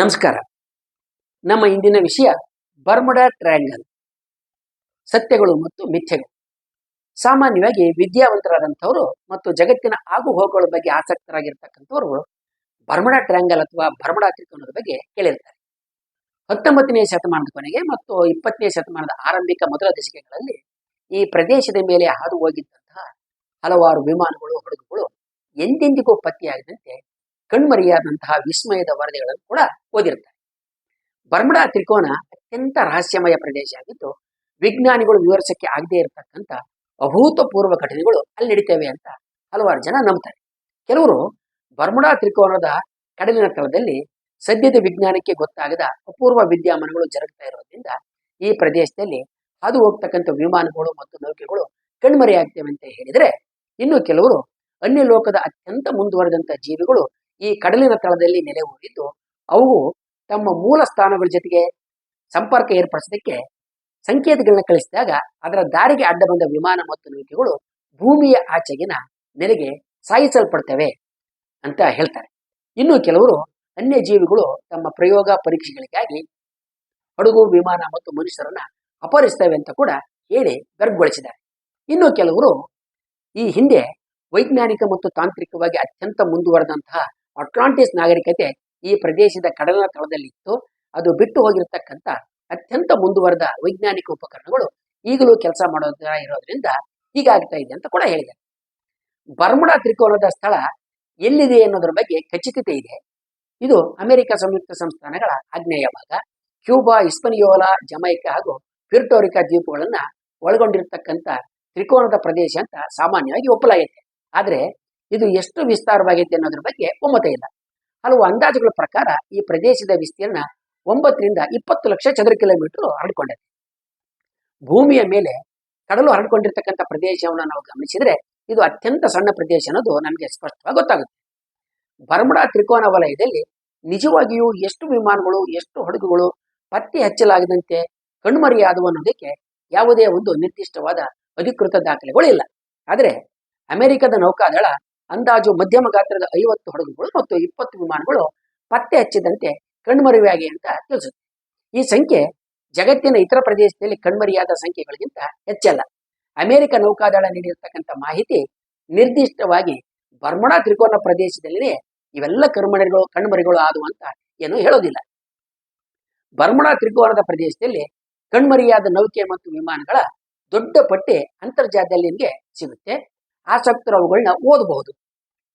ನಮಸ್ಕಾರ. ನಮ್ಮ ಇಂದಿನ ವಿಷಯ ಬರ್ಮುಡಾ ಟ್ರಯಾಂಗಲ್. ಸತ್ಯಗಳು ಮತ್ತು ಮಿಥ್ಯಗಳು. ಸಾಮಾನ್ಯವಾಗಿ ವಿದ್ಯಾವಂತರಾದಂಥವರು ಮತ್ತು ಜಗತ್ತಿನ ಆಗು ಹೋಗುಗಳ ಬಗ್ಗೆ ಆಸಕ್ತರಾಗಿರ್ತಕ್ಕಂಥವರು ಬರ್ಮುಡಾ ಟ್ರಯಾಂಗಲ್ ಅಥವಾ ಬರ್ಮುಡಾ ತ್ರಿಕೋನದ ಬಗ್ಗೆ ಕೇಳಿರ್ತಾರೆ. ಹತ್ತೊಂಬತ್ತನೇ ಶತಮಾನದ ಕೊನೆಗೆ ಮತ್ತು ಇಪ್ಪತ್ತನೇ ಶತಮಾನದ ಆರಂಭಿಕ ಮೊದಲ ದಶಕಗಳಲ್ಲಿ ಈ ಪ್ರದೇಶದ ಮೇಲೆ ಹಾದು ಹೋಗಿದ್ದಂತಹ ಹಲವಾರು ವಿಮಾನಗಳು, ಹಡಗುಗಳು ಎಂದೆಂದಿಗೂ ಪತ್ತೆಯಾಗದಂತೆ ಕಣ್ಮರೆಯಾದಂತಹ ವಿಸ್ಮಯದ ವರದಿಗಳನ್ನು ಕೂಡ ಓದಿರ್ತಾರೆ ಬರ್ಮುಡಾ ತ್ರಿಕೋನ ಅತ್ಯಂತ ರಹಸ್ಯಮಯ ಪ್ರದೇಶ ಆಗಿದ್ದು, ವಿಜ್ಞಾನಿಗಳು ವಿವರಿಸಕ್ಕೆ ಆಗದೇ ಇರತಕ್ಕಂಥ ಅಭೂತಪೂರ್ವ ಘಟನೆಗಳು ಅಲ್ಲಿ ನಡೀತೇವೆ ಅಂತ ಹಲವಾರು ಜನ ನಂಬ್ತಾರೆ. ಕೆಲವರು ಬರ್ಮುಡಾ ತ್ರಿಕೋನದ ಕಡಲಿನ ತಳದಲ್ಲಿ ಸದ್ಯದ ವಿಜ್ಞಾನಕ್ಕೆ ಗೊತ್ತಾಗದ ಅಪೂರ್ವ ವಿದ್ಯಮಾನಗಳು ಜರುಗ್ತಾ ಇರೋದ್ರಿಂದ ಈ ಪ್ರದೇಶದಲ್ಲಿ ಹಾದು ಹೋಗ್ತಕ್ಕಂಥ ವಿಮಾನಗಳು ಮತ್ತು ನೌಕೆಗಳು ಕಣ್ಮರೆಯಾಗ್ತೇವೆ ಅಂತ ಹೇಳಿದರೆ, ಇನ್ನು ಕೆಲವರು ಅನ್ಯ ಲೋಕದ ಅತ್ಯಂತ ಮುಂದುವರೆದಂಥ ಜೀವಿಗಳು ಈ ಕಡಲಿನ ತಳದಲ್ಲಿ ನೆಲೆ ಊರಿದ್ದು ಅವು ತಮ್ಮ ಮೂಲ ಸ್ಥಾನಗಳ ಜೊತೆಗೆ ಸಂಪರ್ಕ ಏರ್ಪಡಿಸೋದಕ್ಕೆ ಸಂಕೇತಗಳನ್ನ ಕಳಿಸಿದಾಗ ಅದರ ದಾರಿಗೆ ಅಡ್ಡ ಬಂದ ವಿಮಾನ ಮತ್ತು ನೌಕೆಗಳು ಭೂಮಿಯ ಆಚೆಗಿನ ನೆಲೆಗೆ ಸಾಯಿಸಲ್ಪಡ್ತವೆ ಅಂತ ಹೇಳ್ತಾರೆ. ಇನ್ನು ಕೆಲವರು ಅನ್ಯ ಜೀವಿಗಳು ತಮ್ಮ ಪ್ರಯೋಗ ಪರೀಕ್ಷೆಗಳಿಗಾಗಿ ಹಡಗು, ವಿಮಾನ ಮತ್ತು ಮನುಷ್ಯರನ್ನ ಅಪಹರಿಸ್ತವೆ ಅಂತ ಕೂಡ ಹೇಳಿ ಗರ್ಭಗೊಳಿಸಿದ್ದಾರೆ ಇನ್ನು ಕೆಲವರು ಈ ಹಿಂದೆ ವೈಜ್ಞಾನಿಕ ಮತ್ತು ತಾಂತ್ರಿಕವಾಗಿ ಅತ್ಯಂತ ಮುಂದುವರೆದಂತಹ ಅಟ್ಲಾಂಟಿಸ್ ನಾಗರಿಕತೆ ಈ ಪ್ರದೇಶದ ಕಡಲಿನ ತಳದಲ್ಲಿತ್ತು. ಅದು ಬಿಟ್ಟು ಹೋಗಿರತಕ್ಕಂಥ ಅತ್ಯಂತ ಮುಂದುವರೆದ ವೈಜ್ಞಾನಿಕ ಉಪಕರಣಗಳು ಈಗಲೂ ಕೆಲಸ ಮಾಡೋದ್ರ ಇರೋದ್ರಿಂದ ಹೀಗಾಗ್ತಾ ಇದೆ ಅಂತ ಕೂಡ ಹೇಳಿದ್ದಾರೆ ಬರ್ಮುಡಾ ತ್ರಿಕೋನದ ಸ್ಥಳ ಎಲ್ಲಿದೆ ಅನ್ನೋದ್ರ ಬಗ್ಗೆ ಖಚಿತತೆ ಇದೆ. ಇದು ಅಮೆರಿಕ ಸಂಯುಕ್ತ ಸಂಸ್ಥಾನಗಳ ಆಗ್ನೇಯ ಭಾಗ ಕ್ಯೂಬಾ ಇಸ್ಪನಿಯೋಲಾ ಜಮೈಕಾ ಹಾಗೂ ಪ್ಯೂರ್ಟೋರಿಕಾ ದ್ವೀಪಗಳನ್ನ ಒಳಗೊಂಡಿರ್ತಕ್ಕಂಥ ತ್ರಿಕೋನದ ಪ್ರದೇಶ ಅಂತ ಸಾಮಾನ್ಯವಾಗಿ ಒಪ್ಪಲಾಗೈತೆ. ಆದ್ರೆ ಇದು ಎಷ್ಟು ವಿಸ್ತಾರವಾಗಿದೆ ಅನ್ನೋದ್ರ ಬಗ್ಗೆ ಒಮ್ಮತ ಇಲ್ಲ. ಹಲವು ಅಂದಾಜುಗಳ ಪ್ರಕಾರ ಈ ಪ್ರದೇಶದ ವಿಸ್ತೀರ್ಣ ಒಂಬತ್ತರಿಂದ ಇಪ್ಪತ್ತು ಲಕ್ಷ ಚದರ ಕಿಲೋಮೀಟರ್ ಹರಡಿಕೊಂಡಿದೆ ಭೂಮಿಯ ಮೇಲೆ ಕಡಲು ಹರಡಿಕೊಂಡಿರ್ತಕ್ಕಂಥ ಪ್ರದೇಶವನ್ನು ನಾವು ಗಮನಿಸಿದ್ರೆ ಇದು ಅತ್ಯಂತ ಸಣ್ಣ ಪ್ರದೇಶ ಅನ್ನೋದು ನಮಗೆ ಸ್ಪಷ್ಟವಾಗಿ ಗೊತ್ತಾಗುತ್ತೆ. ಬರ್ಮುಡಾ ತ್ರಿಕೋನ ವಲಯದಲ್ಲಿ ನಿಜವಾಗಿಯೂ ಎಷ್ಟು ವಿಮಾನಗಳು, ಎಷ್ಟು ಹಡಗುಗಳು ಪತ್ತೆ ಹಚ್ಚಲಾಗದಂತೆ ಕಣ್ಮರೆಯಾದವು ಅನ್ನೋದಕ್ಕೆ ಯಾವುದೇ ಒಂದು ನಿರ್ದಿಷ್ಟವಾದ ಅಧಿಕೃತ ದಾಖಲೆಗಳು ಇಲ್ಲ. ಆದರೆ ಅಮೆರಿಕದ ನೌಕಾದಳ ಅಂದಾಜು ಮಧ್ಯಮ ಗಾತ್ರದ ಐವತ್ತು ಹಡಗುಗಳು ಮತ್ತು ಇಪ್ಪತ್ತು ವಿಮಾನಗಳು ಪತ್ತೆ ಹಚ್ಚಿದಂತೆ ಕಣ್ಮರೆಯಾಗಿ ಅಂತ ತಿಳಿಸುತ್ತೆ. ಈ ಸಂಖ್ಯೆ ಜಗತ್ತಿನ ಇತರ ಪ್ರದೇಶದಲ್ಲಿ ಕಣ್ಮರಿಯಾದ ಸಂಖ್ಯೆಗಳಿಗಿಂತ ಹೆಚ್ಚಲ್ಲ. ಅಮೆರಿಕ ನೌಕಾದಳ ನೀಡಿರತಕ್ಕಂಥ ಮಾಹಿತಿ ನಿರ್ದಿಷ್ಟವಾಗಿ ಬರ್ಮಣ ತ್ರಿಕೋನ ಪ್ರದೇಶದಲ್ಲಿಯೇ ಇವೆಲ್ಲ ಕಣ್ಮರಿಗಳು ಕಣ್ಮರಿಗಳು ಆದವು ಅಂತ ಏನು ಹೇಳೋದಿಲ್ಲ. ಬರ್ಮಣ ತ್ರಿಕೋನದ ಪ್ರದೇಶದಲ್ಲಿ ಕಣ್ಮರಿಯಾದ ನೌಕೆ ಮತ್ತು ವಿಮಾನಗಳ ದೊಡ್ಡ ಪಟ್ಟಿ ಅಂತರ್ಜಾಲದಲ್ಲಿ ನಿಮಗೆ ಸಿಗುತ್ತೆ. ಆಸಕ್ತರು ಅವುಗಳನ್ನ ಓದಬಹುದು.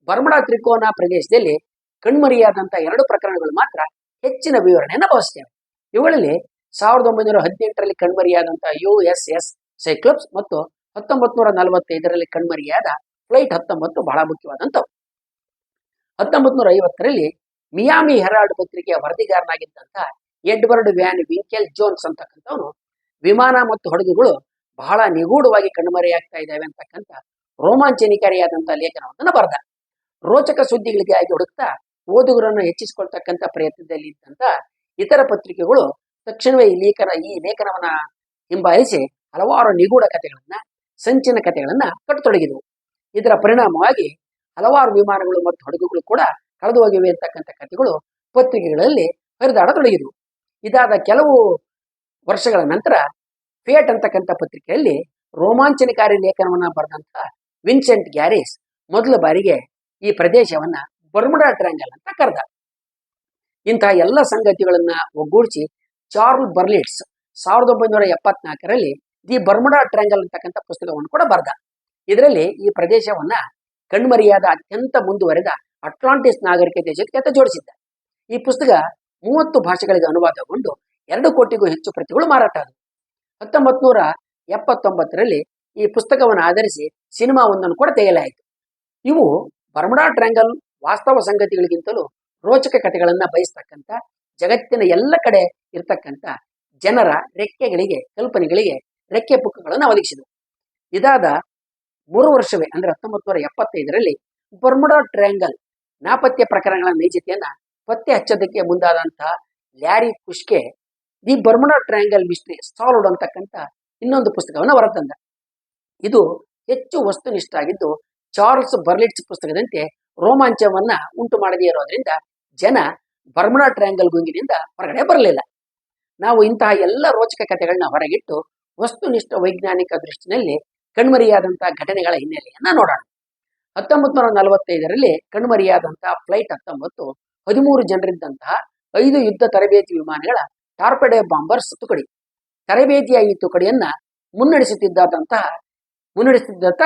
ಬರ್ಮಡ ತ್ರಿಕೋನ ಪ್ರದೇಶದಲ್ಲಿ ಕಣ್ಮರಿಯಾದಂಥ ಎರಡು ಪ್ರಕರಣಗಳು ಮಾತ್ರ ಹೆಚ್ಚಿನ ವಿವರಣೆಯನ್ನು ಬಯಸ್ತೇವೆ. ಇವುಗಳಲ್ಲಿ ಸಾವಿರದ ಒಂಬೈನೂರ ಹದಿನೆಂಟರಲ್ಲಿ ಕಣ್ಮರೆಯಾದಂತಹ ಯು ಎಸ್ ಎಸ್ ಸೈಕ್ಲೋಪ್ಸ್ ಮತ್ತು ಹತ್ತೊಂಬತ್ತು ನೂರ ನಲವತ್ತೈದರಲ್ಲಿ ಕಣ್ಮರಿಯಾದ ಫ್ಲೈಟ್ ಹತ್ತೊಂಬತ್ತು ಬಹಳ ಮುಖ್ಯವಾದಂಥವು. ಹತ್ತೊಂಬತ್ತು ನೂರ ಐವತ್ತರಲ್ಲಿ ಮಿಯಾಮಿ ಹೆರಾಲ್ಡ್ ಪತ್ರಿಕೆಯ ವರದಿಗಾರನಾಗಿದ್ದಂತಹ ಎಡ್ವರ್ಡ್ ವ್ಯಾನ್ ವಿಂಕೆಲ್ ಜೋನ್ಸ್ ಅಂತಕ್ಕಂಥವನು ವಿಮಾನ ಮತ್ತು ಹಡಗುಗಳು ಬಹಳ ನಿಗೂಢವಾಗಿ ಕಣ್ಮರೆಯಾಗ್ತಾ ಇದ್ದಾವೆ ಅಂತಕ್ಕಂಥ ರೋಮಾಂಚನಿಕಾರಿಯಾದಂಥ ಲೇಖನವನ್ನು ಬರೆದ. ರೋಚಕ ಸುದ್ದಿಗಳಿಗೆ ಆಗಿ ಹುಡುಕ್ತಾ, ಓದುಗರನ್ನು ಹೆಚ್ಚಿಸಿಕೊಳ್ತಕ್ಕಂಥ ಪ್ರಯತ್ನದಲ್ಲಿ ಇದ್ದಂಥ ಇತರ ಪತ್ರಿಕೆಗಳು ತಕ್ಷಣವೇ ಈ ಲೇಖನ, ಈ ಲೇಖನವನ್ನ ಹಿಂಬಾಲಿಸಿ ಹಲವಾರು ನಿಗೂಢ ಕಥೆಗಳನ್ನ, ಸಂಚಿನ ಕಥೆಗಳನ್ನ ಕಟ್ಟತೊಡಗಿದವು. ಇದರ ಪರಿಣಾಮವಾಗಿ ಹಲವಾರು ವಿಮಾನಗಳು ಮತ್ತು ಹಡಗುಗಳು ಕೂಡ ಕಳೆದು ಹೋಗಿವೆ ಅಂತಕ್ಕಂಥ ಕಥೆಗಳು ಪತ್ರಿಕೆಗಳಲ್ಲಿ ಹರಿದಾಡತೊಡಗಿದವು. ಇದಾದ ಕೆಲವು ವರ್ಷಗಳ ನಂತರ, ಫೇಟ್ ಅಂತಕ್ಕಂಥ ಪತ್ರಿಕೆಯಲ್ಲಿ ರೋಮಾಂಚನಕಾರಿ ಲೇಖನವನ್ನ ಬರೆದಂತಹ ವಿನ್ಸೆಂಟ್ ಗ್ಯಾರಿಸ್ ಮೊದಲ ಬಾರಿಗೆ ಈ ಪ್ರದೇಶವನ್ನ ಬರ್ಮುಡಾ ಟ್ರ್ಯಾಂಗಲ್ ಅಂತ ಕರೆದ ಇಂತಹ ಎಲ್ಲ ಸಂಗತಿಗಳನ್ನ ಒಗ್ಗೂಡಿಸಿ ಚಾರ್ಲ್ ಬರ್ಲಿಟ್ಸ್ ಸಾವಿರದ ಒಂಬೈನೂರ ಎಪ್ಪತ್ನಾಲ್ಕರಲ್ಲಿ ದಿ ಬರ್ಮುಡಾ ಟ್ರ್ಯಾಂಗಲ್ ಅಂತಕ್ಕಂಥ ಪುಸ್ತಕವನ್ನು ಕೂಡ ಬರೆದ ಇದರಲ್ಲಿ ಈ ಪ್ರದೇಶವನ್ನ ಕಣ್ಮರಿಯಾದ ಅತ್ಯಂತ ಮುಂದುವರೆದ ಅಟ್ಲಾಂಟಿಸ್ ನಾಗರಿಕತೆ ಜೊತೆಗೆ ಜೋಡಿಸಿದ್ದ ಈ ಪುಸ್ತಕ ಮೂವತ್ತು ಭಾಷೆಗಳಿಗೆ ಅನುವಾದಗೊಂಡು ಎರಡು ಕೋಟಿಗೂ ಹೆಚ್ಚು ಪ್ರತಿಗಳು ಮಾರಾಟ ಆದವು. ಹತ್ತೊಂಬತ್ತು ನೂರ ಎಪ್ಪತ್ತೊಂಬತ್ತರಲ್ಲಿ ಈ ಪುಸ್ತಕವನ್ನು ಆಧರಿಸಿ ಸಿನಿಮಾವೊಂದನ್ನು ಕೂಡ ತೆಗೆಯಲಾಯಿತು. ಇವು ಬರ್ಮುಡಾ ಟ್ರ್ಯಾಂಗಲ್ ವಾಸ್ತವ ಸಂಗತಿಗಳಿಗಿಂತಲೂ ರೋಚಕ ಕಥೆಗಳನ್ನ ಬಯಸ್ತಕ್ಕಂಥ, ಜಗತ್ತಿನ ಎಲ್ಲ ಕಡೆ ಇರ್ತಕ್ಕಂಥ ಜನರ ರೆಕ್ಕೆಗಳಿಗೆ, ಕಲ್ಪನೆಗಳಿಗೆ ರೆಕ್ಕೆ ಪುಕ್ಕಗಳನ್ನು ಒದಗಿಸಿದವು ಇದಾದ ಮೂರು ವರ್ಷವೇ, ಅಂದ್ರೆ ಹತ್ತೊಂಬತ್ತು ನೂರ ಎಪ್ಪತ್ತೈದರಲ್ಲಿ ಬರ್ಮುಡಾ ಟ್ರ್ಯಾಂಗಲ್ ನಾಪತ್ಯ ಪ್ರಕರಣಗಳ ನೈಜತೆಯನ್ನ ಪತ್ತೆ ಹಚ್ಚೋದಕ್ಕೆ ಮುಂದಾದಂತಹ Larry Kusche, the Bermuda triangle mystery solved ಅಂತಕ್ಕಂಥ ಇನ್ನೊಂದು ಪುಸ್ತಕವನ್ನು ಹೊರತಂದ. ಇದು ಹೆಚ್ಚು ವಸ್ತುನಿಷ್ಠ ಆಗಿದ್ದು ಚಾರ್ಲ್ಸ್ ಬರ್ಲಿಟ್ಸ್ ಪುಸ್ತಕದಂತೆ ರೋಮಾಂಚವನ್ನ ಉಂಟು ಮಾಡದೇ ಇರೋದ್ರಿಂದ ಜನ ಬರ್ಮುಡಾ ಟ್ರಯಾಂಗಲ್ ಗುಂಗಿನಿಂದ ಹೊರಗಡೆ ಬರಲಿಲ್ಲ. ನಾವು ಇಂತಹ ಎಲ್ಲ ರೋಚಕ ಕಥೆಗಳನ್ನ ಹೊರಗಿಟ್ಟು ವಸ್ತುನಿಷ್ಠ ವೈಜ್ಞಾನಿಕ ದೃಷ್ಟಿನಲ್ಲಿ ಕಣ್ಮರಿಯಾದಂತಹ ಘಟನೆಗಳ ಹಿನ್ನೆಲೆಯನ್ನ ನೋಡೋಣ. ಹತ್ತೊಂಬತ್ತು ನೂರ ನಲವತ್ತೈದರಲ್ಲಿ ಕಣ್ಮರಿಯಾದಂತಹ ಫ್ಲೈಟ್ ಹತ್ತೊಂಬತ್ತು, ಹದಿಮೂರು ಜನರಿದ್ದಂತಹ ಐದು ಯುದ್ಧ ತರಬೇತಿ ವಿಮಾನಗಳ ಟಾರ್ಪೆಡೆ ಬಾಂಬರ್ಸ್ ತುಕಡಿ ತರಬೇತಿಯ ಈ ತುಕಡಿಯನ್ನ ಮುನ್ನಡೆಸುತ್ತಿದ್ದಂತಹ ಮುನ್ನಡೆಸುತ್ತಿದ್ದಂತ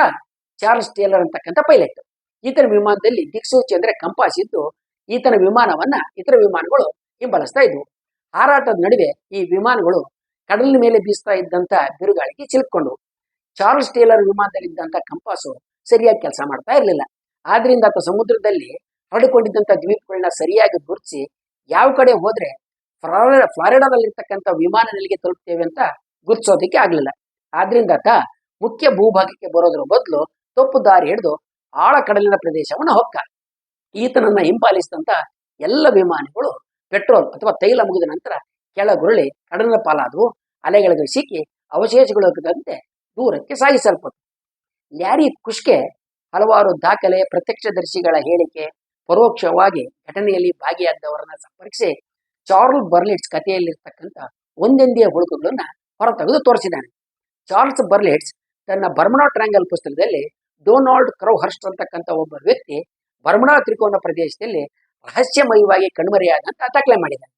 ಚಾರ್ಲ್ಸ್ ಟೇಲರ್ ಅಂತಕ್ಕಂಥ ಪೈಲಟ್. ಈತನ ವಿಮಾನದಲ್ಲಿ ದಿಕ್ಸೂಚಿ ಅಂದ್ರೆ ಕಂಪಾಸ್ ಇದ್ದು ಈತನ ವಿಮಾನವನ್ನ ಇತರ ವಿಮಾನಗಳು ಹಿಂಬಾಲಿಸ್ತಾ ಇದ್ವು. ಹಾರಾಟದ ನಡುವೆ ಈ ವಿಮಾನಗಳು ಕಡಲಿನ ಮೇಲೆ ಬೀಸ್ತಾ ಇದ್ದಂತ ಬಿರುಗಾಳಿಗೆ ಸಿಲುಕೊಂಡು ಚಾರ್ಲ್ಸ್ ಟೇಲರ್ ವಿಮಾನದಲ್ಲಿದ್ದಂತ ಕಂಪಾಸು ಸರಿಯಾಗಿ ಕೆಲಸ ಮಾಡ್ತಾ ಇರಲಿಲ್ಲ. ಆದ್ರಿಂದ ಆತ ಸಮುದ್ರದಲ್ಲಿ ಹರಡಿಕೊಂಡಿದ್ದಂಥ ದ್ವೀಪಗಳನ್ನ ಸರಿಯಾಗಿ ಗುರುತಿಸಿ ಯಾವ ಕಡೆ ಹೋದ್ರೆ ಫ್ಲಾರಿಡಾ ಫ್ಲಾರಿಡಾದಲ್ಲಿರ್ತಕ್ಕಂಥ ವಿಮಾನ ನೆಲೆಗೆ ತಲುಪ್ತೇವೆ ಅಂತ ಗುರುತಿಸೋದಕ್ಕೆ ಆಗ್ಲಿಲ್ಲ. ಆದ್ರಿಂದ ಆತ ಮುಖ್ಯ ಭೂಭಾಗಕ್ಕೆ ಬರೋದ್ರ ಬದಲು ತಪ್ಪು ದಾರಿ ಹಿಡಿದು ಆಳ ಕಡಲಿನ ಪ್ರದೇಶವನ್ನು ಹೊಕ್ಕ ಈತನನ್ನ ಹಿಂಪಾಲಿಸಿದಂತ ಎಲ್ಲ ವಿಮಾನಗಳು ಪೆಟ್ರೋಲ್ ಅಥವಾ ತೈಲ ಮುಗಿದ ನಂತರ ಕೆಳಗುರುಳಿ ಕಡಲಿನ ಪಾಲಾದವು. ಅಲೆಗಳಿಗೆ ಸಿಕ್ಕಿ ಅವಶೇಷಗಳಂತೆ ದೂರಕ್ಕೆ ಸಾಗಿಸಲ್ಪಟ್ಟು ಲ್ಯಾರಿ ಕುಷ್ಕೆ ಹಲವಾರು ದಾಖಲೆ, ಪ್ರತ್ಯಕ್ಷದರ್ಶಿಗಳ ಹೇಳಿಕೆ, ಪರೋಕ್ಷವಾಗಿ ಘಟನೆಯಲ್ಲಿ ಭಾಗಿಯಾದವರನ್ನ ಸಂಪರ್ಕಿಸಿ ಚಾರ್ಲ್ ಬರ್ಲಿಟ್ಸ್ ಕಥೆಯಲ್ಲಿರ್ತಕ್ಕಂಥ ಒಂದೊಂದೇ ಹುಳುಕುಗಳನ್ನ ಹೊರತೆಗೆದು ತೋರಿಸಿದ್ದಾನೆ. ಚಾರ್ಲ್ಸ್ ಬರ್ಲಿಟ್ಸ್ ತನ್ನ ಬರ್ಮಣಾ ಟ್ರ್ಯಾಂಗಲ್ ಪುಸ್ತಕದಲ್ಲಿ ಡೊನಾಲ್ಡ್ ಕ್ರೌ ಹರ್ಸ್ಟ್ ಅಂತಕ್ಕಂಥ ಒಬ್ಬ ವ್ಯಕ್ತಿ ಬರ್ಮಣಾ ತ್ರಿಕೋನ ಪ್ರದೇಶದಲ್ಲಿ ರಹಸ್ಯಮಯವಾಗಿ ಕಣ್ಮರೆಯಾದಂತ ದಾಖಲೆ ಮಾಡಿದ್ದಾನೆ.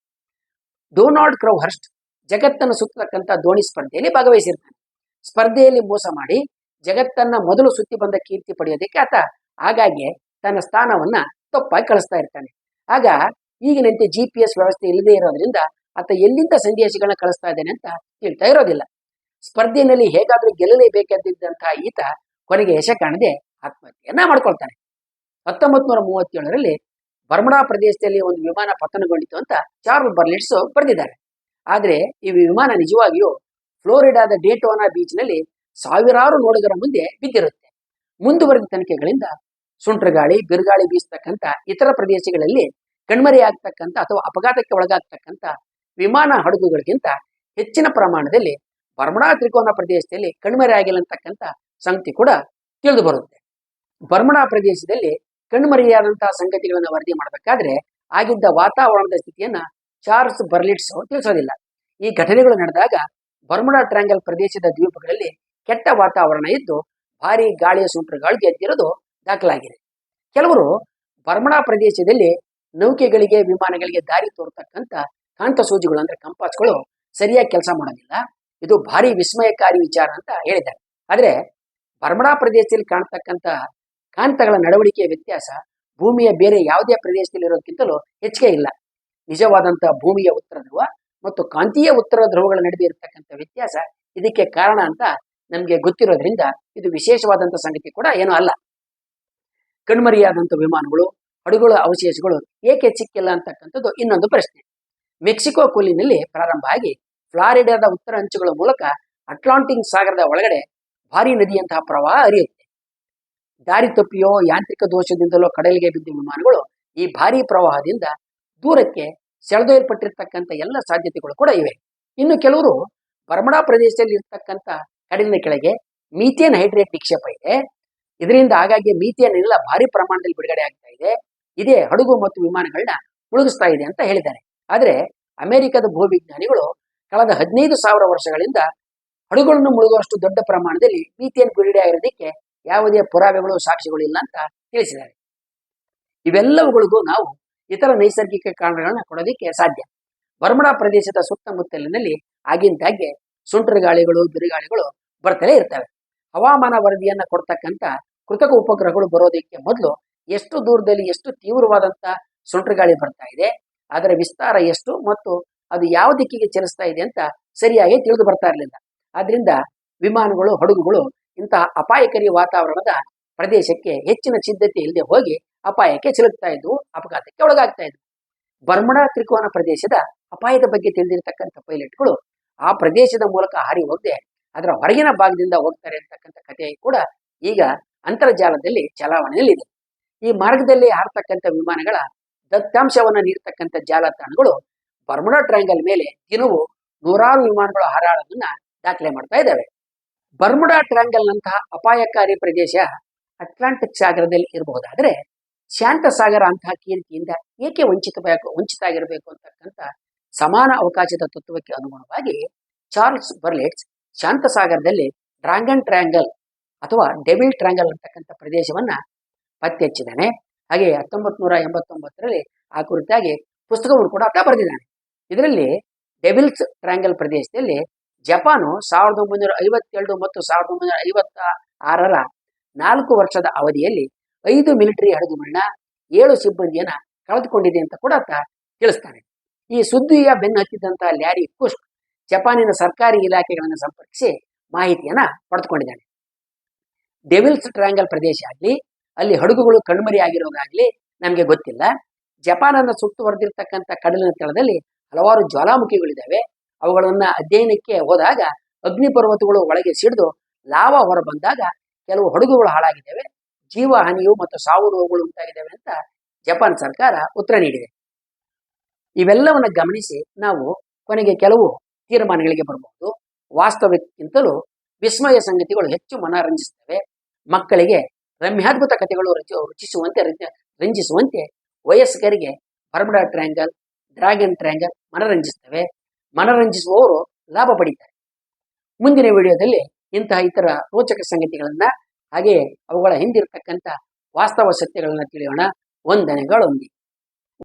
ಡೊನಾಲ್ಡ್ ಕ್ರೌ ಹರ್ಸ್ಟ್ ಜಗತ್ತನ್ನು ಸುತ್ತಕ್ಕಂಥ ದೋಣಿ ಸ್ಪರ್ಧೆಯಲ್ಲಿ ಭಾಗವಹಿಸಿರ್ತಾನೆ. ಸ್ಪರ್ಧೆಯಲ್ಲಿ ಮೋಸ ಮಾಡಿ ಜಗತ್ತನ್ನ ಮೊದಲು ಸುತ್ತಿ ಬಂದ ಕೀರ್ತಿ ಪಡೆಯೋದಕ್ಕೆ ಆತ ಹಾಗಾಗಿ ತನ್ನ ಸ್ಥಾನವನ್ನ ತಪ್ಪಾಗಿ ಕಳಿಸ್ತಾ ಇರ್ತಾನೆ. ಆಗ ಈಗಿನಂತೆ ಜಿ ಪಿ ಎಸ್ ವ್ಯವಸ್ಥೆ ಇಲ್ಲದೆ ಇರೋದ್ರಿಂದ ಆತ ಎಲ್ಲಿಂದ ಸಂದೇಶಗಳನ್ನ ಕಳಿಸ್ತಾ ಇದ್ದಾನೆ ಅಂತ ಹೇಳ್ತಾ ಇರೋದಿಲ್ಲ. ಸ್ಪರ್ಧೆಯಲ್ಲಿ ಹೇಗಾದ್ರೂ ಗೆಲ್ಲಲೇಬೇಕೆಂದಿದ್ದಂತಹ ಈತ ಕೊನೆಗೆ ಯಶ ಕಾಣದೆ ಆತ್ಮಹತ್ಯೆಯನ್ನ ಮಾಡ್ಕೊಳ್ತಾನೆ. ಹತ್ತೊಂಬತ್ ನೂರ ಮೂವತ್ತೇಳರಲ್ಲಿ ಬರ್ಮಡಾ ಪ್ರದೇಶದಲ್ಲಿ ಒಂದು ವಿಮಾನ ಪತನಗೊಂಡಿತು ಅಂತ ಚಾರ್ಲ್ ಬರ್ಲಿಟ್ಸ್ ಬರೆದಿದ್ದಾರೆ. ಆದರೆ ಈ ವಿಮಾನ ನಿಜವಾಗಿಯೂ ಫ್ಲೋರಿಡಾದ ಡೇಟೋನಾ ಬೀಚ್ನಲ್ಲಿ ಸಾವಿರಾರು ನೋಡುಗರ ಮುಂದೆ ಬಿದ್ದಿರುತ್ತೆ. ಮುಂದುವರೆದ ತನಿಖೆಗಳಿಂದ ಸುಂಟ್ರಗಾಳಿ, ಬಿರುಗಾಳಿ ಬೀಸ್ತಕ್ಕಂಥ ಇತರ ಪ್ರದೇಶಗಳಲ್ಲಿ ಕಣ್ಮರೆಯಾಗ್ತಕ್ಕಂಥ ಅಥವಾ ಅಪಘಾತಕ್ಕೆ ಒಳಗಾಗ್ತಕ್ಕಂಥ ವಿಮಾನ ಹಡಗುಗಳಿಗಿಂತ ಹೆಚ್ಚಿನ ಪ್ರಮಾಣದಲ್ಲಿ ಬರ್ಮಡಾ ತ್ರಿಕೋನ ಪ್ರದೇಶದಲ್ಲಿ ಕಣ್ಮರೆಯಾಗಿಲ್ಲ ಅಂತಕ್ಕಂಥ ಸಂಗತಿ ಕೂಡ ತಿಳಿದು ಬರುತ್ತೆ. ಬರ್ಮಡಾ ಪ್ರದೇಶದಲ್ಲಿ ಕಣ್ಮರೆಯಾದಂತಹ ಸಂಗತಿಗಳನ್ನು ವರದಿ ಮಾಡಬೇಕಾದ್ರೆ ಆಗಿದ್ದ ವಾತಾವರಣದ ಸ್ಥಿತಿಯನ್ನ ಚಾರ್ಲ್ಸ್ ಬರ್ಲಿಟ್ಸ್ ತಿಳಿಸೋದಿಲ್ಲ. ಈ ಘಟನೆಗಳು ನಡೆದಾಗ ಬರ್ಮಡಾ ಟ್ರ್ಯಾಂಗಲ್ ಪ್ರದೇಶದ ದ್ವೀಪಗಳಲ್ಲಿ ಕೆಟ್ಟ ವಾತಾವರಣ ಇದ್ದು ಭಾರಿ ಗಾಳಿಯ ಸುಂಟರುಗಳಿಗೆ ಎದ್ದಿರೋದು ದಾಖಲಾಗಿದೆ. ಕೆಲವರು ಬರ್ಮಡಾ ಪ್ರದೇಶದಲ್ಲಿ ನೌಕೆಗಳಿಗೆ, ವಿಮಾನಗಳಿಗೆ ದಾರಿ ತೋರ್ತಕ್ಕಂಥ ಕಾಂತ ಸೂಜಿಗಳು ಅಂದ್ರೆ ಕಂಪಾಸ್ಗಳು ಸರಿಯಾಗಿ ಕೆಲಸ ಮಾಡೋದಿಲ್ಲ. ಇದು ಭಾರಿ ವಿಸ್ಮಯಕಾರಿ ವಿಚಾರ ಅಂತ ಹೇಳಿದ್ದಾರೆ. ಆದ್ರೆ ಬರ್ಮಡಾ ಪ್ರದೇಶದಲ್ಲಿ ಕಾಣ್ತಕ್ಕಂಥ ಕಾಂತಗಳ ನಡವಳಿಕೆಯ ವ್ಯತ್ಯಾಸ ಭೂಮಿಯ ಬೇರೆ ಯಾವುದೇ ಪ್ರದೇಶದಲ್ಲಿ ಇರೋದಕ್ಕಿಂತಲೂ ಹೆಚ್ಚಿಗೆ ಇಲ್ಲ. ನಿಜವಾದಂತಹ ಭೂಮಿಯ ಉತ್ತರ ಧ್ರುವ ಮತ್ತು ಕಾಂತೀಯ ಉತ್ತರ ಧ್ರುವಗಳ ನಡುವೆ ಇರತಕ್ಕಂಥ ವ್ಯತ್ಯಾಸ ಇದಕ್ಕೆ ಕಾರಣ ಅಂತ ನಮಗೆ ಗೊತ್ತಿರೋದ್ರಿಂದ ಇದು ವಿಶೇಷವಾದಂಥ ಸಂಗತಿ ಕೂಡ ಏನೂ ಅಲ್ಲ. ಕಣ್ಮರಿಯಾದಂಥ ವಿಮಾನಗಳು ಹಡುಗಳ ಅವಶೇಷಗಳು ಏಕೆ ಸಿಕ್ಕಿಲ್ಲ ಅಂತಕ್ಕಂಥದ್ದು ಇನ್ನೊಂದು ಪ್ರಶ್ನೆ. ಮೆಕ್ಸಿಕೋ ಕೊಲ್ಲಿನಲ್ಲಿ ಪ್ರಾರಂಭ ಆಗಿ ಫ್ಲಾರಿಡಾದ ಉತ್ತರ ಅಂಚುಗಳ ಮೂಲಕ ಅಟ್ಲಾಂಟಿಕ್ ಸಾಗರದ ಒಳಗಡೆ ಭಾರಿ ನದಿಯಂತಹ ಪ್ರವಾಹ ಹರಿಯುತ್ತೆ ದಾರಿ ತಪ್ಪಿಯೋ ಯಾಂತ್ರಿಕ ದೋಷದಿಂದಲೋ ಕಡಲಿಗೆ ಬಿದ್ದ ವಿಮಾನಗಳು ಈ ಭಾರಿ ಪ್ರವಾಹದಿಂದ ದೂರಕ್ಕೆ ಸೆಳೆದೊಯ್ಯಲ್ಪಟ್ಟಿರ್ತಕ್ಕಂಥ ಎಲ್ಲ ಸಾಧ್ಯತೆಗಳು ಕೂಡ ಇವೆ. ಇನ್ನು ಕೆಲವರು ಬರ್ಮಡಾ ಪ್ರದೇಶದಲ್ಲಿ ಇರ್ತಕ್ಕಂಥ ಕಡಲಿನ ಕೆಳಗೆ ಮೀಥೇನ್ ಹೈಡ್ರೇಟ್ ನಿಕ್ಷೇಪ ಇದೆ. ಇದರಿಂದ ಆಗಾಗ್ಗೆ ಮೀಥೇನ್ ಎಲ್ಲ ಭಾರಿ ಪ್ರಮಾಣದಲ್ಲಿ ಬಿಡುಗಡೆ ಆಗ್ತಾ ಇದೆ. ಇದೇ ಹಡಗು ಮತ್ತು ವಿಮಾನಗಳನ್ನ ಮುಳುಗಿಸ್ತಾ ಇದೆ ಅಂತ ಹೇಳಿದ್ದಾರೆ. ಆದರೆ ಅಮೆರಿಕದ ಭೂವಿಜ್ಞಾನಿಗಳು ಕಳೆದ ಹದಿನೈದು ಸಾವಿರ ವರ್ಷಗಳಿಂದ ಹಡಗುಗಳನ್ನು ಮುಳುಗುವಷ್ಟು ದೊಡ್ಡ ಪ್ರಮಾಣದಲ್ಲಿ ಮೀಥೇನ್ ಬಿಡುಗಡೆ ಆಗಿರೋದಕ್ಕೆ ಯಾವುದೇ ಪುರಾವೆಗಳು, ಸಾಕ್ಷಿಗಳು ಇಲ್ಲ ಅಂತ ತಿಳಿಸಿದ್ದಾರೆ. ಇವೆಲ್ಲವುಗಳಿಗೂ ನಾವು ಇತರ ನೈಸರ್ಗಿಕ ಕಾರಣಗಳನ್ನ ಕೊಡೋದಕ್ಕೆ ಸಾಧ್ಯ. ಬರ್ಮಡಾ ಪ್ರದೇಶದ ಸುತ್ತಮುತ್ತಲಿನಲ್ಲಿ ಆಗಿಂದಾಗ್ಗೆ ಸುಂಟರ ಗಾಳಿಗಳು ಬಿರುಗಾಳಿಗಳು ಬರ್ತಲೇ ಇರ್ತವೆ. ಹವಾಮಾನ ವರದಿಯನ್ನು ಕೊಡ್ತಕ್ಕಂಥ ಕೃತಕ ಉಪಗ್ರಹಗಳು ಬರೋದಕ್ಕೆ ಮೊದಲು ಎಷ್ಟು ದೂರದಲ್ಲಿ ಎಷ್ಟು ತೀವ್ರವಾದಂತ ಸುಂಟರ ಗಾಳಿ ಬರ್ತಾ ಇದೆ, ಅದರ ವಿಸ್ತಾರ ಎಷ್ಟು ಮತ್ತು ಅದು ಯಾವ ದಿಕ್ಕಿಗೆ ಚಲಿಸ್ತಾ ಇದೆ ಅಂತ ಸರಿಯಾಗಿ ತಿಳಿದು ಬರ್ತಾ ಇರಲಿಲ್ಲ. ಆದ್ರಿಂದ ವಿಮಾನಗಳು, ಹಡಗುಗಳು ಇಂತಹ ಅಪಾಯಕಾರಿ ವಾತಾವರಣದ ಪ್ರದೇಶಕ್ಕೆ ಹೆಚ್ಚಿನ ಸಿದ್ಧತೆ ಇಲ್ಲದೆ ಹೋಗಿ ಅಪಾಯಕ್ಕೆ ಚಲುಕ್ತಾ ಇದ್ವು, ಅಪಘಾತಕ್ಕೆ ಒಳಗಾಗ್ತಾ ಇದ್ವು. ಬರ್ಮಡಾ ತ್ರಿಕೋನ ಪ್ರದೇಶದ ಅಪಾಯದ ಬಗ್ಗೆ ತಿಳಿದಿರ್ತಕ್ಕಂಥ ಪೈಲಟ್ಗಳು ಆ ಪ್ರದೇಶದ ಮೂಲಕ ಹಾರಿ ಹೋಗದೆ ಅದರ ಹೊರಗಿನ ಭಾಗದಿಂದ ಹೋಗ್ತಾರೆ ಅಂತಕ್ಕಂಥ ಕಥೆ ಕೂಡ ಈಗ ಅಂತರ್ಜಾಲದಲ್ಲಿ ಚಲಾವಣೆಯಲ್ಲಿದೆ. ಈ ಮಾರ್ಗದಲ್ಲಿ ಹಾರತಕ್ಕಂಥ ವಿಮಾನಗಳ ದತ್ತಾಂಶವನ್ನು ನೀಡ್ತಕ್ಕಂಥ ಜಾಲತಾಣಗಳು ಬರ್ಮುಡಾ ಟ್ರಯಾಂಗಲ್ ಮೇಲೆ ದಿನವೂ ನೂರಾರು ವಿಮಾನಗಳ ಹಾರಾಡೋದನ್ನ ದಾಖಲೆ ಮಾಡ್ತಾ ಇದ್ದಾವೆ. ಬರ್ಮುಡಾ ಟ್ರಯಾಂಗಲ್ ನಂತಹ ಅಪಾಯಕಾರಿ ಪ್ರದೇಶ ಅಟ್ಲಾಂಟಿಕ್ ಸಾಗರದಲ್ಲಿ ಇರಬಹುದಾದ್ರೆ ಶಾಂತ ಸಾಗರ ಅಂತಹ ಕೀರ್ತಿಯಿಂದ ಏಕೆ ವಂಚಿತಬೇಕು ವಂಚಿತ ಆಗಿರಬೇಕು ಅಂತಕ್ಕಂಥ ಸಮಾನ ಅವಕಾಶದ ತತ್ವಕ್ಕೆ ಅನುಗುಣವಾಗಿ ಚಾರ್ಲ್ಸ್ ಬರ್ಲೆಟ್ಸ್ ಶಾಂತಸಾಗರದಲ್ಲಿ ಡ್ರಾಗನ್ ಟ್ರಯಾಂಗಲ್ ಅಥವಾ ಡೆವಿಲ್ ಟ್ರಯಾಂಗಲ್ ಅಂತಕ್ಕಂಥ ಪ್ರದೇಶವನ್ನ ಪತ್ತೆ ಹಚ್ಚಿದ್ದಾನೆ ಹಾಗೆ ಹತ್ತೊಂಬತ್ ನೂರ ಎಂಬತ್ತೊಂಬತ್ತರಲ್ಲಿ ಆ ಕುರಿತಾಗಿ ಪುಸ್ತಕವನ್ನು ಕೂಡ ಬರೆದಿದ್ದಾನೆ. ಇದರಲ್ಲಿ ಡೆವಿಲ್ಸ್ ಟ್ರ್ಯಾಂಗಲ್ ಪ್ರದೇಶದಲ್ಲಿ ಜಪಾನು ಸಾವಿರದ ಒಂಬೈನೂರ ಐವತ್ತೆರಡು ಮತ್ತು ಸಾವಿರದ ಒಂಬೈನೂರ ಐವತ್ತ ಆರರ ನಾಲ್ಕು ವರ್ಷದ ಅವಧಿಯಲ್ಲಿ ಐದು ಮಿಲಿಟರಿ ಹಡಗುಗಳನ್ನ ಏಳು ಸಿಬ್ಬಂದಿಯನ್ನ ಕಳೆದುಕೊಂಡಿದೆ ಅಂತ ಕೂಡ ಆತ ತಿಳಿಸ್ತಾನೆ ಈ ಸುದ್ದಿಯ ಬೆನ್ನು ಹತ್ತಿದ್ದಂತಹ ಲ್ಯಾರಿ ಕುಸ್ಟ್ ಜಪಾನಿನ ಸರ್ಕಾರಿ ಇಲಾಖೆಗಳನ್ನು ಸಂಪರ್ಕಿಸಿ ಮಾಹಿತಿಯನ್ನ ಪಡೆದುಕೊಂಡಿದ್ದಾನೆ. ಡೆವಿಲ್ಸ್ ಟ್ರಯಾಂಗಲ್ ಪ್ರದೇಶ ಆಗಲಿ, ಅಲ್ಲಿ ಹಡಗುಗಳು ಕಣ್ಮರಿ ಆಗಿರೋದಾಗ್ಲಿ ನಮಗೆ ಗೊತ್ತಿಲ್ಲ. ಜಪಾನನ್ನ ಸುತ್ತುವರೆದಿರ್ತಕ್ಕಂಥ ಕಡಲಿನ ತಳದಲ್ಲಿ ಹಲವಾರು ಜ್ವಾಲಾಮುಖಿಗಳಿದ್ದಾವೆ. ಅವುಗಳನ್ನ ಅಧ್ಯಯನಕ್ಕೆ ಹೋದಾಗ ಅಗ್ನಿ ಪರ್ವತಗಳು ಒಳಗೆ ಸಿಡಿದು ಲಾವ ಹೊರ ಬಂದಾಗ ಕೆಲವು ಹಡಗುಗಳು ಹಾಳಾಗಿದ್ದಾವೆ. ಜೀವ ಹಾನಿಯು ಮತ್ತು ಸಾವು ನೋವುಗಳು ಉಂಟಾಗಿದ್ದಾವೆ ಅಂತ ಜಪಾನ್ ಸರ್ಕಾರ ಉತ್ತರ ನೀಡಿದೆ. ಇವೆಲ್ಲವನ್ನ ಗಮನಿಸಿ ನಾವು ಕೊನೆಗೆ ಕೆಲವು ತೀರ್ಮಾನಗಳಿಗೆ ಬರಬಹುದು. ವಾಸ್ತವಕ್ಕಿಂತಲೂ ವಿಸ್ಮಯ ಸಂಗತಿಗಳು ಹೆಚ್ಚು ಮನರಂಜಿಸುತ್ತವೆ. ಮಕ್ಕಳಿಗೆ ರಮ್ಯಾದ್ಭುತ ಕಥೆಗಳು ರಚಿ, ರುಚಿಸುವಂತೆ ರಂಜಿಸುವಂತೆ ವಯಸ್ಕರಿಗೆ ಬರ್ಮಡಾ ಟ್ರ್ಯಾಂಗಲ್ ಡ್ರ್ಯಾಗನ್ ಟ್ರ್ಯಾಂಗಲ್ ಮನರಂಜಿಸುತ್ತವೆ ಮನರಂಜಿಸುವವರು ಲಾಭ ಪಡಿತಾರೆ. ಮುಂದಿನ ವಿಡಿಯೋದಲ್ಲಿ ಇಂತಹ ಇತರ ರೋಚಕ ಸಂಗತಿಗಳನ್ನ ಹಾಗೆಯೇ ಅವುಗಳ ಹಿಂದಿರತಕ್ಕಂಥ ವಾಸ್ತವ ಸತ್ಯಗಳನ್ನ ತಿಳಿಯೋಣ. ವಂದನೆಗಳೊಂದಿಗೆ